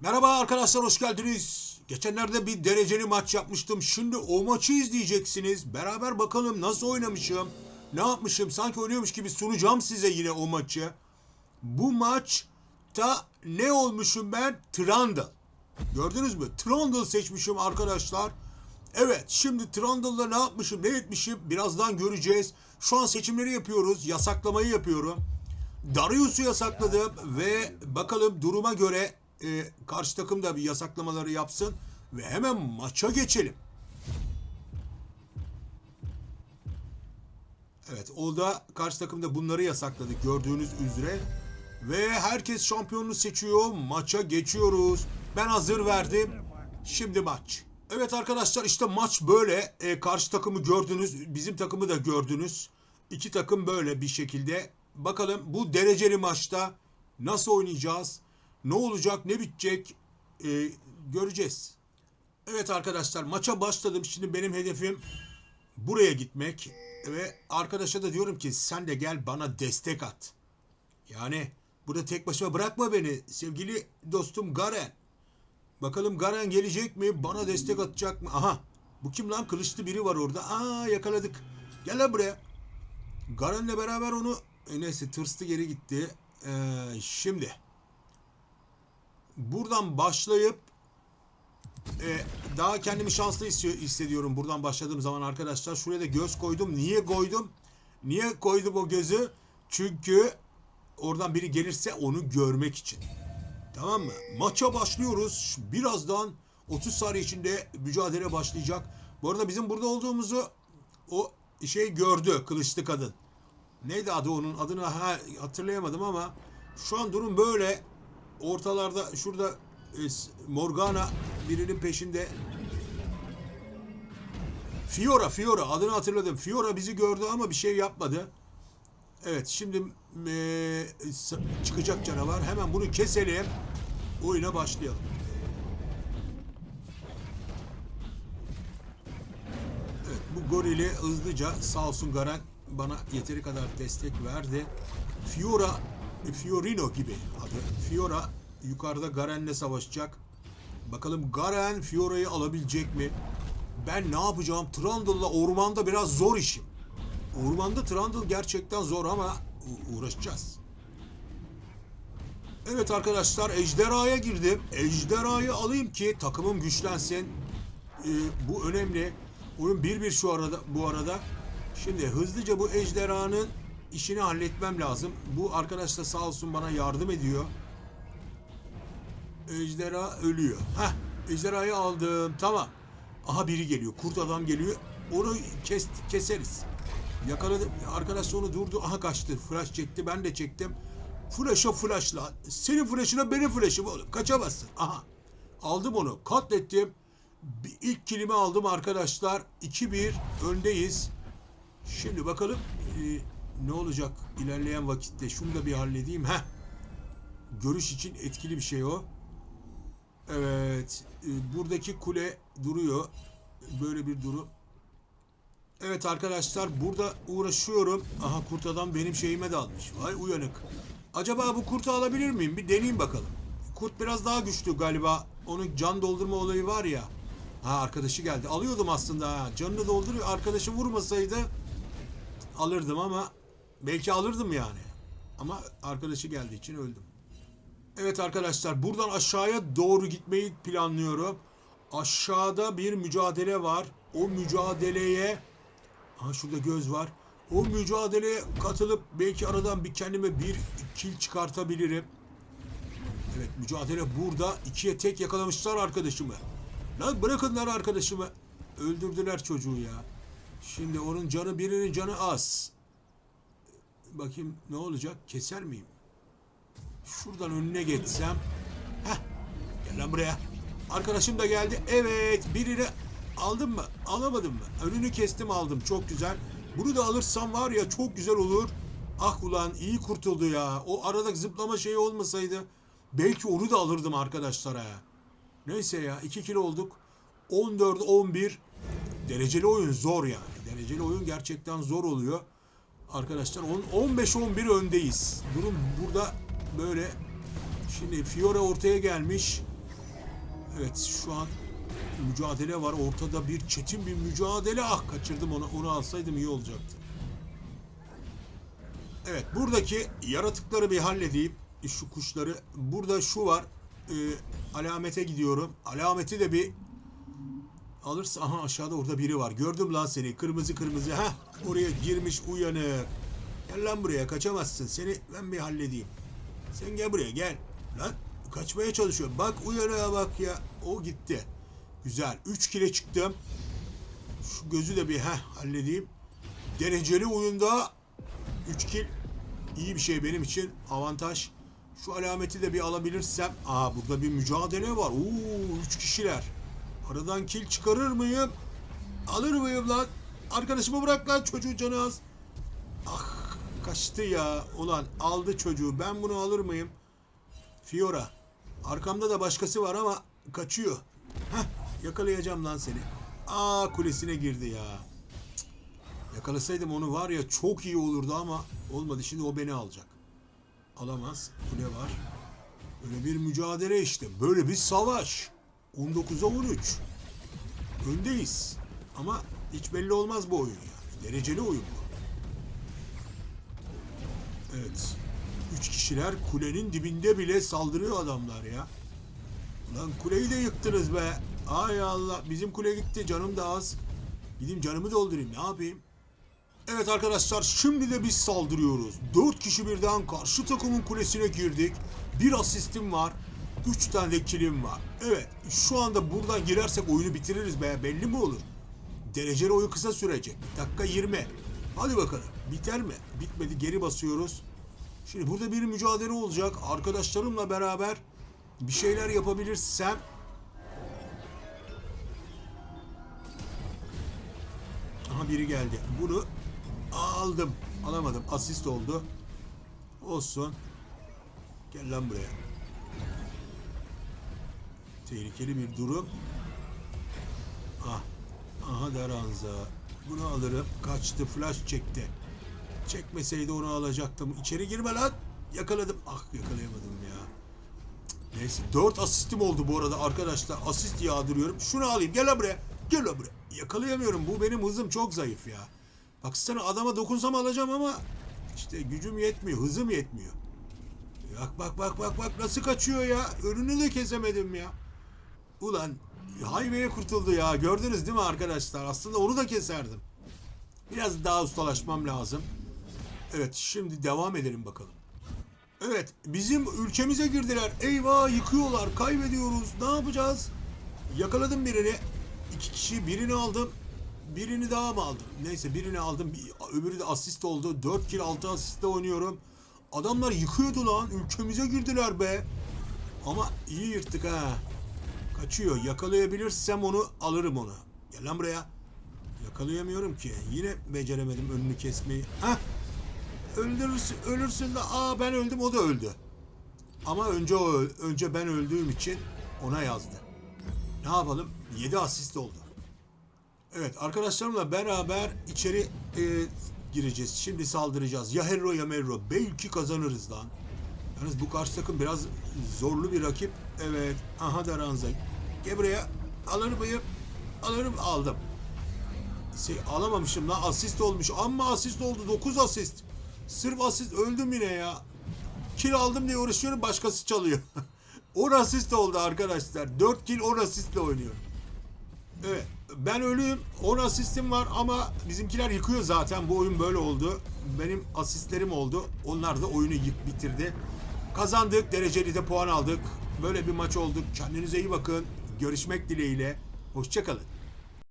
Merhaba arkadaşlar hoş geldiniz. Geçenlerde bir dereceli maç yapmıştım. Şimdi o maçı izleyeceksiniz. Beraber bakalım nasıl oynamışım. Ne yapmışım? Sanki oynuyormuş gibi sunacağım size yine o maçı. Bu maçta ne olmuşum ben? Trundle. Gördünüz mü? Trundle seçmişim arkadaşlar. Evet şimdi Trundle'da ne yapmışım ne etmişim birazdan göreceğiz. Şu an seçimleri yapıyoruz. Yasaklamayı yapıyorum. Darius'u yasakladım ve bakalım duruma göre e, karşı takım da bir yasaklamaları yapsın ve hemen maça geçelim. Evet o da karşı takımda bunları yasakladı gördüğünüz üzere. Ve herkes şampiyonunu seçiyor. Maça geçiyoruz. Ben hazır verdim. Şimdi maç. Evet arkadaşlar işte maç böyle. E, karşı takımı gördünüz. Bizim takımı da gördünüz. İki takım böyle bir şekilde. Bakalım bu dereceli maçta nasıl oynayacağız? Ne olacak? Ne bitecek? E, göreceğiz. Evet arkadaşlar maça başladım. Şimdi benim hedefim buraya gitmek. Ve arkadaşa da diyorum ki sen de gel bana destek at. Yani burada tek başıma bırakma beni sevgili dostum Garen. Bakalım Garen gelecek mi? Bana destek atacak mı? Aha. Bu kim lan? Kılıçlı biri var orada. Aa yakaladık. Gel lan buraya. Garen'le beraber onu e, neyse tırstı geri gitti. Ee, şimdi buradan başlayıp e, daha kendimi şanslı hissediyor- hissediyorum buradan başladığım zaman arkadaşlar. Şuraya da göz koydum. Niye koydum? Niye koydum o gözü? Çünkü oradan biri gelirse onu görmek için. Tamam mı? Maça başlıyoruz. Birazdan 30 saniye içinde mücadele başlayacak. Bu arada bizim burada olduğumuzu o şey gördü kılıçlı kadın. Neydi adı onun? Adını ha, hatırlayamadım ama şu an durum böyle. Ortalarda şurada e, Morgana birinin peşinde. Fiora, Fiora adını hatırladım. Fiora bizi gördü ama bir şey yapmadı. Evet şimdi e, çıkacak canavar. Hemen bunu keselim. Oyuna başlayalım. Evet bu gorili hızlıca sağ olsun Garen bana yeteri kadar destek verdi. Fiora, Fiorino gibi adı. Fiora yukarıda Garen'le savaşacak. Bakalım Garen Fiora'yı alabilecek mi? Ben ne yapacağım? Trundle'la ormanda biraz zor işim. Ormanda Trundle gerçekten zor ama uğraşacağız. Evet arkadaşlar ejderhaya girdim. Ejderhayı alayım ki takımım güçlensin. Ee, bu önemli. Oyun 1-1 şu arada bu arada. Şimdi hızlıca bu ejderhanın işini halletmem lazım. Bu arkadaş da sağ olsun bana yardım ediyor. Ejderha ölüyor. Heh, ejderhayı aldım. Tamam. Aha biri geliyor. Kurt adam geliyor. Onu kes, keseriz. Yakaladım. Arkadaş da onu durdu. Aha kaçtı. Flash çekti. Ben de çektim. Flash'a flashla. Senin flash'ına benim flash'ım oğlum. Kaçamazsın. Aha. Aldım onu. Katlettim. İlk kilimi aldım arkadaşlar. 2-1 öndeyiz. Şimdi bakalım e, ne olacak ilerleyen vakitte. Şunu da bir halledeyim. Heh. Görüş için etkili bir şey o. Evet. e, buradaki kule duruyor. Böyle bir durum. Evet arkadaşlar burada uğraşıyorum. Aha kurt adam benim şeyime dalmış. Vay uyanık. Acaba bu kurtu alabilir miyim? Bir deneyeyim bakalım. Kurt biraz daha güçlü galiba. Onun can doldurma olayı var ya. Ha arkadaşı geldi. Alıyordum aslında ha. Canını dolduruyor. Arkadaşı vurmasaydı alırdım ama belki alırdım yani. Ama arkadaşı geldiği için öldüm. Evet arkadaşlar buradan aşağıya doğru gitmeyi planlıyorum. Aşağıda bir mücadele var. O mücadeleye ha şurada göz var. O mücadeleye katılıp belki aradan bir kendime bir kill çıkartabilirim. Evet mücadele burada. İkiye tek yakalamışlar arkadaşımı. Lan bırakın lan arkadaşımı. Öldürdüler çocuğu ya. Şimdi onun canı birinin canı az. Bakayım ne olacak? Keser miyim? Şuradan önüne geçsem. Heh. Gel lan buraya. Arkadaşım da geldi. Evet. Birini aldım mı? Alamadım mı? Önünü kestim aldım. Çok güzel. Bunu da alırsam var ya çok güzel olur. Ah ulan iyi kurtuldu ya. O arada zıplama şeyi olmasaydı belki onu da alırdım arkadaşlar ha. Neyse ya 2 kilo olduk. 14-11 dereceli oyun zor yani. Dereceli oyun gerçekten zor oluyor. Arkadaşlar on- 15-11 öndeyiz. Durum burada böyle. Şimdi Fiora ortaya gelmiş. Evet şu an mücadele var. Ortada bir çetin bir mücadele. Ah kaçırdım onu. Onu alsaydım iyi olacaktı. Evet buradaki yaratıkları bir halledeyim. Şu kuşları. Burada şu var. Ee, alamete gidiyorum. Alameti de bir alırsa aha aşağıda orada biri var. Gördüm lan seni. Kırmızı kırmızı. Ha oraya girmiş uyanık. Gel lan buraya kaçamazsın. Seni ben bir halledeyim. Sen gel buraya gel. Lan kaçmaya çalışıyor. Bak uyanığa bak ya. O gitti. Güzel. 3 kile çıktım. Şu gözü de bir heh halledeyim. Dereceli oyunda 3 kill iyi bir şey benim için. Avantaj. Şu alameti de bir alabilirsem. Aa burada bir mücadele var. Oo 3 kişiler. Aradan kill çıkarır mıyım? Alır mıyım lan? Arkadaşımı bırak lan çocuğu canı az. Ah kaçtı ya. Ulan aldı çocuğu. Ben bunu alır mıyım? Fiora. Arkamda da başkası var ama kaçıyor. Heh yakalayacağım lan seni. Aa kulesine girdi ya. Yakalasaydım onu var ya çok iyi olurdu ama olmadı. Şimdi o beni alacak. Alamaz. Kule var. Böyle bir mücadele işte. Böyle bir savaş. 19'a 13. Öndeyiz. Ama hiç belli olmaz bu oyun yani. Dereceli oyun bu. Evet. Üç kişiler kulenin dibinde bile saldırıyor adamlar ya. Lan kuleyi de yıktınız be. Ay Allah. Bizim kule gitti. Canım da az. Gideyim canımı doldurayım. Ne yapayım? Evet arkadaşlar şimdi de biz saldırıyoruz. 4 kişi birden karşı takımın kulesine girdik. Bir asistim var. 3 tane kilim var. Evet şu anda buradan girersek oyunu bitiririz be belli mi olur? Dereceli oyun kısa sürecek. Dakika 20. Hadi bakalım. Biter mi? Bitmedi. Geri basıyoruz. Şimdi burada bir mücadele olacak. Arkadaşlarımla beraber bir şeyler yapabilirsem Aha biri geldi. Bunu aldım. Alamadım. Asist oldu. Olsun. Gel lan buraya. Tehlikeli bir durum. Ah. Aha Daranza. Bunu alırım. Kaçtı. Flash çekti. Çekmeseydi onu alacaktım. İçeri girme lan. Yakaladım. Ah yakalayamadım ya. Neyse. 4 asistim oldu bu arada arkadaşlar. Asist yağdırıyorum. Şunu alayım. Gel lan buraya. Gel lan buraya. Yakalayamıyorum. Bu benim hızım çok zayıf ya. Baksana adama dokunsam alacağım ama işte gücüm yetmiyor. Hızım yetmiyor. Bak bak bak bak bak nasıl kaçıyor ya. Önünü de kesemedim ya. Ulan highway'e kurtuldu ya. Gördünüz değil mi arkadaşlar? Aslında onu da keserdim. Biraz daha ustalaşmam lazım. Evet şimdi devam edelim bakalım. Evet bizim ülkemize girdiler. Eyvah yıkıyorlar. Kaybediyoruz. Ne yapacağız? Yakaladım birini. İki kişi birini aldım. Birini daha mı aldım? Neyse birini aldım. Öbürü de asist oldu. 4 kill 6 asistle oynuyorum. Adamlar yıkıyordu lan. Ülkemize girdiler be. Ama iyi yırttık ha. Kaçıyor. Yakalayabilirsem onu alırım onu. Gel lan buraya. Yakalayamıyorum ki. Yine beceremedim önünü kesmeyi. Hah. Öldürürsün, ölürsün de aa ben öldüm o da öldü. Ama önce o önce ben öldüğüm için ona yazdı. Ne yapalım? 7 asist oldu. Evet arkadaşlarımla beraber içeri e, gireceğiz. Şimdi saldıracağız. Ya Herro ya Merro. Belki kazanırız lan. Yalnız bu karşı takım biraz zorlu bir rakip. Evet. Aha da Ranza. Gel buraya. Alır mıyım? Alırım. Aldım. Şey, alamamışım lan. Asist olmuş. Amma asist oldu. 9 asist. Sırf asist. Öldüm yine ya. Kill aldım diye uğraşıyorum. Başkası çalıyor. 10 asist oldu arkadaşlar. 4 kill 10 asistle oynuyor. Evet. Ben ölüyüm. 10 asistim var ama bizimkiler yıkıyor zaten. Bu oyun böyle oldu. Benim asistlerim oldu. Onlar da oyunu yık bitirdi. Kazandık. Dereceli de puan aldık. Böyle bir maç olduk. Kendinize iyi bakın. Görüşmek dileğiyle. Hoşçakalın.